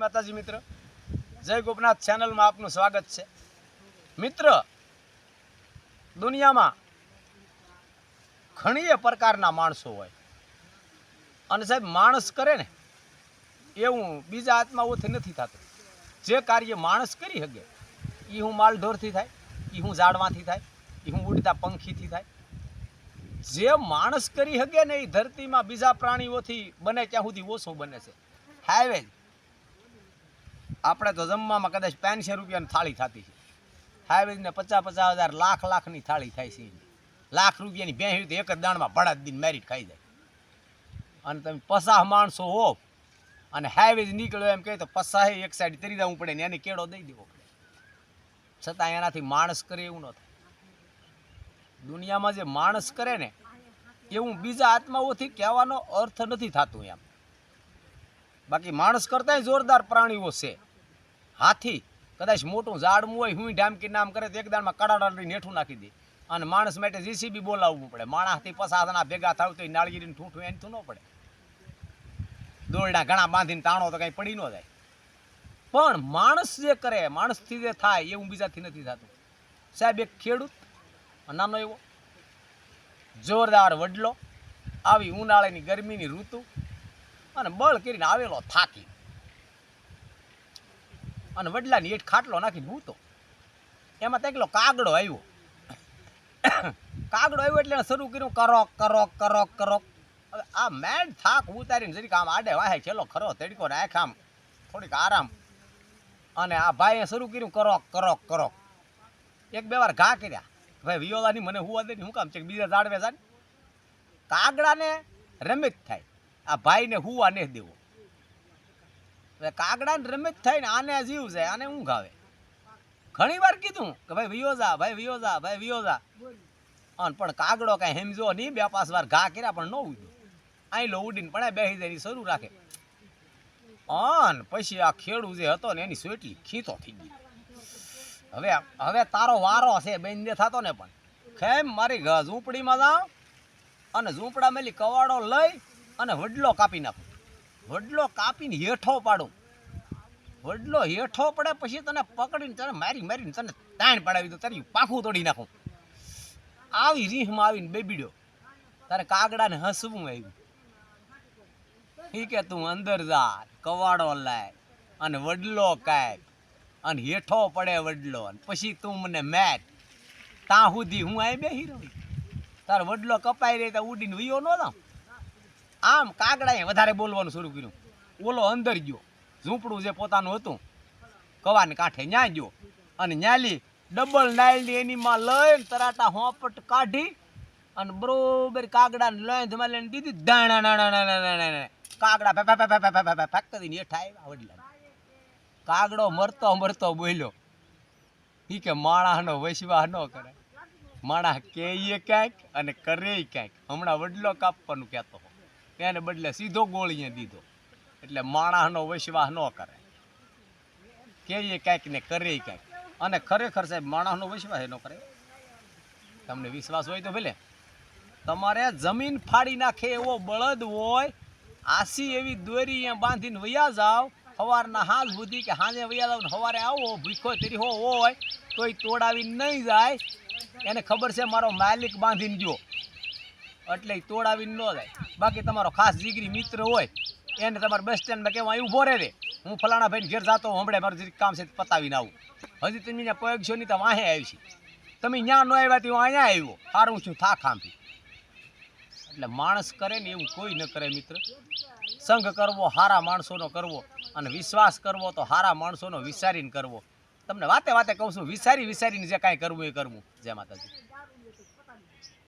માતાજી મિત્ર. જય ગોપનાથ ચેનલમાં આપનું સ્વાગત છે. મિત્ર, દુનિયામાં ઘણીએ પ્રકારના માણસો હોય. અને સાહેબ, માણસ કરે ને, એવું બીજા આત્માઓથી નથી થતું. જે કાર્ય માણસ કરી શકે એ હું માલઢોરથી થાય એ હું ઝાડવાથી થાય એ હું ઉડતા પંખીથી થાય. જે માણસ કરી શકે ને એ ધરતીમાં બીજા પ્રાણીઓથી બને, ત્યાં સુધી ઓછો બને છે. હાઈવે આપણે તો જમવામાં કદાચ પાંચસો રૂપિયાની થાળી થતી છે. હાઈવેજને પચાસ પચાસ હજાર, લાખ લાખની થાળી થાય છે લાખ રૂપિયાની બેસી તો એક જ દાણમાં ભડા દિન મેરીટ ખાઈ જાય. અને તમે પસાહ માણસો હો અને હાઈવેજ નીકળ્યો એમ કહે તો પસાહે એક સાઈડ તરી જવું પડે ને એને કેળો દઈ દેવો પડે. છતાં એનાથી માણસ કરે એવું ન થાય. દુનિયામાં જે માણસ કરે ને, એવું બીજા આત્માઓથી કહેવાનો અર્થ નથી થતું એમ. બાકી માણસ કરતાંય જોરદાર પ્રાણીઓ છે. હાથી, કદાચ મોટું ઝાડવું હોય હું ઢામકી નામ કરે તો એક દાણમાં કડાડાડી નેઠું નાખી દે. અને માણસ માટે જીસીબી બોલાવવું પડે. માણસથી પસાદના ભેગા થાવ તો નાળગીરીને ઠૂઠું એનથું ન પડે. દોરડા ઘણા બાંધીને તાણો તો કાંઈ પડી ન જાય. પણ માણસ જે કરે, માણસથી જે થાય એવું બીજાથી નથી થતું. સાહેબ, એક ખેડૂત નાનો એવો, જોરદાર વડલો, આવી ઉનાળાની ગરમીની ઋતુ, અને બળ કરીને આવેલો થાકી. અને વડલાની હેઠ ખાટલો નાખીને ભૂતો એમાં તેકલો કાગડો આવ્યો. કાગડો આવ્યો એટલે શરૂ કર્યું કરોક કરોક કરોક કરોક. હવે આ મેડ થાક ઉતારીને જરીક આમ આડે વાહે છેલ્લો ખરો તડકો નાખ આમ થોડીક આરામ. અને આ ભાઈએ શરૂ કર્યું કરોક કરોક કરોક. એક બે વાર ઘા કર્યા. ભાઈ, વિયોલાની મને હુવા દે ને હું કામ છે બીજા જાડવે જાય કાગડાને રમિત થાય. આ ભાઈને હુવા નહીં દેવો. કાગડાને રમત થાય ને આને જીવ જાય આને ઊંઘ આવે. ઘણી વાર કીધું કે ભાઈ વિયોઝા ભાઈ વિયોઝા ભાઈ વિયોઝા અન પણ કાગડો કાંઈ હેમજો નહીં, બે પાંચ વાર ઘા કર્યા પણ ન ઉડ્યો. આઈ લો ઉડીને પણ બેસી જાય શરૂ રાખે. અન પછી આ ખેડૂ જે હતો ને એની સોટલી ખીતો થઈ ગઈ. હવે હવે તારો વારો છે બેન દે થતો ને પણ. ખેમ મારી ઝૂંપડીમાં જાઉં અને ઝૂંપડા મેલી કવાડો લઈ અને વડલો કાપી નાખું. વડલો કાપીને હેઠો પાડું. વડલો હેઠો પડે પછી તને પકડીને તને મારી મારીને તને તાણ પડાવી દો, તારી પાખું તોડી નાખું. આવી રીહમાં આવીને બેબીડ્યો તારે કાગડાને હસવું આવ્યું. ઠીક કે તું અંદર જા, કવાડો લાય, અને વડલો કાપ અને હેઠો પડે વડલો, અને પછી તું મને મેટ. ત્યાં સુધી હું આવી બેહી રહી. તાર વડલો કપાઈ રહી તો ઉડીને વિયો ન જાઉં. આમ કાગડાએ વધારે બોલવાનું શરૂ કર્યું ઓલો અંદર ગયો ઝૂંપડું જે પોતાનું હતું કવાને કાંઠે ન્યા ગયો અને ન્યાલી ડબલ નાયલની એની માં લઈને તરાટા હોપટ કાઢી અને બરોબર કાગડાને લઈને જમા લઈને દીધી દાણા નાણા નાણા કાગડા ફે ફે ફે ફે ફે ફેક કરીને હેઠા આવ્યા વડીલા કાગડો મરતો મરતો બોલ્યો એ કે માણસનો વસવા ન કરે માણસ કે ક્યાંક અને કરે ક્યાંક હમણાં વડલો કાપવાનું કહેતો એને બદલે સીધો ગોળીએ દીધો. એટલે માણસનો વિશ્વાસ ન કરે. કહીએ કાંઈક ને કરે કાંઈક. અને ખરેખર સાહેબ, માણસનો વિશ્વાસ ન કરે. તમને વિશ્વાસ હોય તો ભલે. તમારે જમીન ફાડી નાખે એવો બળદ હોય, આસી એવી દોરી અહીંયા બાંધીને વયા જાવ સવારના હાલ સુધી કે હાંજે વયા જાવ સવારે આવો ભીખો તરી હો હોય, તોય તોડાવી નહીં જાય. એને ખબર છે મારો માલિક બાંધીને ગયો. એટલે તોડાવીને ન જાય. બાકી તમારો ખાસ જીગરી મિત્ર હોય, એને તમારે બસ સ્ટેન્ડમાં કેવા અહીં ઊભો રે હું ફલાણા ભાઈને ઘેર જતો હમણાં મારું કામ છે પતાવીને આવું. હજી તમે ત્યાં પગ નહીં તો વાહે આવી છે. તમે ત્યાં ન આવ્યા તો હું અહીંયા આવ્યો. સારું છું થાક આંભી એટલે માણસ કરે ને એવું કોઈ ન કરે મિત્ર. સંઘ કરવો સારા માણસોનો કરવો અને વિશ્વાસ કરવો તો હારા માણસોનો વિચારીને કરવો. તમને વાતે વાતે કહું છું, વિચારી વિચારીને જે કાંઈ કરવું એ કરવું, જય માતાજી.